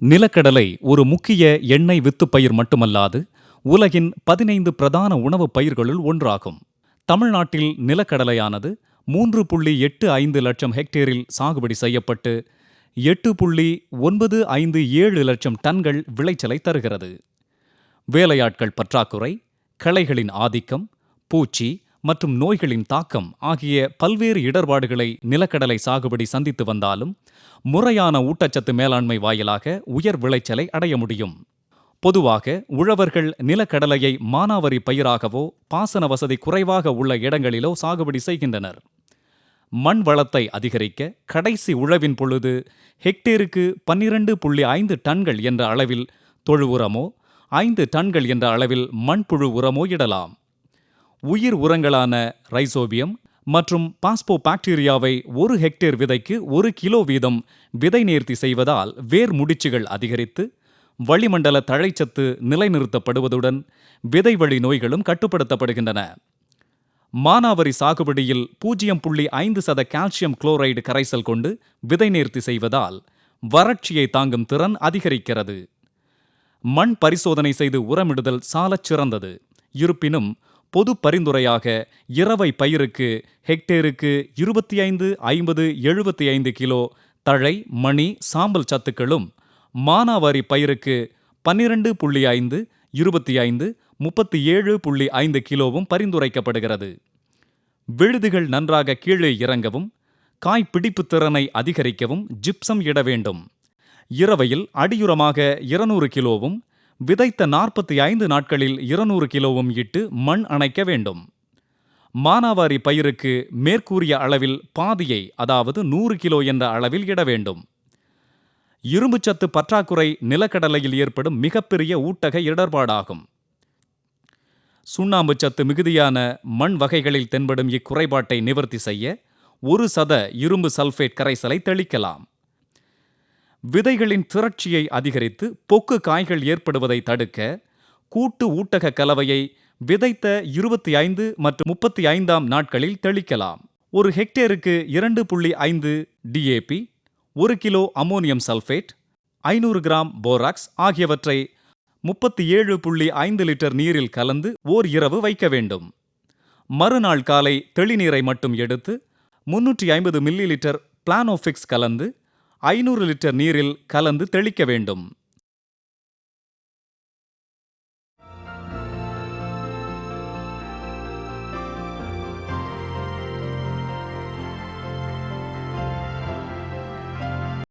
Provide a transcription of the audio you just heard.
நிலக்கடலை ஒரு முக்கிய எண்ணெய் வித்துப் பயிர் மட்டுமல்லாது உலகின் பதினைந்து பிரதான உணவுப் பயிர்களுள் ஒன்றாகும். தமிழ்நாட்டில் நிலக்கடலையானது மூன்று புள்ளி எட்டு ஐந்து லட்சம் ஹெக்டேரில் சாகுபடி செய்யப்பட்டு எட்டு புள்ளி ஒன்பது ஐந்து ஏழு லட்சம் டன்கள் விளைச்சலை தருகிறது. வேலையாட்கள் பற்றாக்குறை களைகளின் ஆதிக்கம் பூச்சி மற்றும் நோய்களின் தாக்கம் ஆகிய பல்வேறு இடர்பாடுகளை நிலக்கடலை சாகுபடி சந்தித்து வந்தாலும் முறையான ஊட்டச்சத்து மேலாண்மை வாயிலாக உயர் விளைச்சலை அடைய முடியும். பொதுவாக உழவர்கள் நிலக்கடலையை மானாவரி பயிராகவோ பாசன வசதி குறைவாக உள்ள இடங்களிலோ சாகுபடி செய்கின்றனர். மண் வளத்தை அதிகரிக்க கடைசி உழவின் பொழுது ஹெக்டேருக்கு பன்னிரண்டு புள்ளி ஐந்து டன்கள் என்ற அளவில் தொழு உரமோ ஐந்து டன்கள் என்ற அளவில் மண்புழு உரமோ இடலாம். உயிர் உரங்களான ரைசோபியம் மற்றும் பாஸ்போ பாக்டீரியாவை ஒரு ஹெக்டேர் விதைக்கு ஒரு கிலோ வீதம் விதை நேர்த்தி செய்வதால் வேர் முடிச்சுகள் அதிகரித்து வளிமண்டல தழைச்சத்து நிலைநிறுத்தப்படுவதுடன் விதைவழி நோய்களும் கட்டுப்படுத்தப்படுகின்றன. மானாவரி சாகுபடியில் பூஜ்ஜியம் புள்ளி ஐந்து சத கால்சியம் குளோரைடு கரைசல் கொண்டு விதை நேர்த்தி செய்வதால் வறட்சியை தாங்கும் திறன் அதிகரிக்கிறது. மண் பரிசோதனை செய்து உரமிடுதல் சாலச் சிறந்தது. இருப்பினும் பொது பரிந்துரையாக இரவை பயிருக்கு ஹெக்டேருக்கு இருபத்தி ஐந்து ஐம்பது எழுபத்தி ஐந்து கிலோ தழை மணி சாம்பல் சத்துக்களும் மானாவாரி பயிருக்கு பன்னிரண்டு புள்ளி ஐந்து இருபத்தி ஐந்து முப்பத்தி ஏழு புள்ளி ஐந்து கிலோவும் பரிந்துரைக்கப்படுகிறது. விழுதுகள் நன்றாக கீழே இறங்கவும் காய் பிடிப்பு திறனை அதிகரிக்கவும் ஜிப்சம் இட வேண்டும். இரவையில் அடியுரமாக இருநூறு கிலோவும் விதைத்த நாற்பத்தி ஐந்து நாட்களில் இருநூறு கிலோவும் இட்டு மண் அணைக்க வேண்டும். மானாவாரி பயிருக்கு மேற்கூறிய அளவில் பாதியை அதாவது நூறு கிலோ என்ற அளவில் இட வேண்டும். இரும்புச்சத்து பற்றாக்குறை நிலக்கடலையில் ஏற்படும் மிகப்பெரிய ஊட்டக இடர்பாடாகும். சுண்ணாம்பு சத்து மிகுதியான மண் வகைகளில் தென்படும் இக்குறைபாட்டை நிவர்த்தி செய்ய ஒரு சத இரும்பு சல்ஃபேட் கரைசலை தெளிக்கலாம். விதைகளின் திரட்சியை அதிகரித்து பொக்கு காய்கள் ஏற்படுவதை தடுக்க கூட்டு ஊட்டக கலவையை விதைத்த இருபத்தி ஐந்து மற்றும் முப்பத்தி ஐந்தாம் நாட்களில் தெளிக்கலாம். ஒரு ஹெக்டேருக்கு இரண்டு புள்ளி ஐந்து டிஏபி ஒரு கிலோ அமோனியம் சல்ஃபேட் ஐநூறு கிராம் போராக்ஸ் ஆகியவற்றை முப்பத்தி ஏழு புள்ளி ஐந்து லிட்டர் நீரில் கலந்து ஓர் இரவு வைக்க வேண்டும். மறுநாள் காலை தெளிநீரை மட்டும் எடுத்து முன்னூற்றி ஐம்பது மில்லி லிட்டர் பிளானோஃபிக்ஸ் கலந்து ஐநூறு லிட்டர் நீரில் கலந்து தெளிக்க வேண்டும்.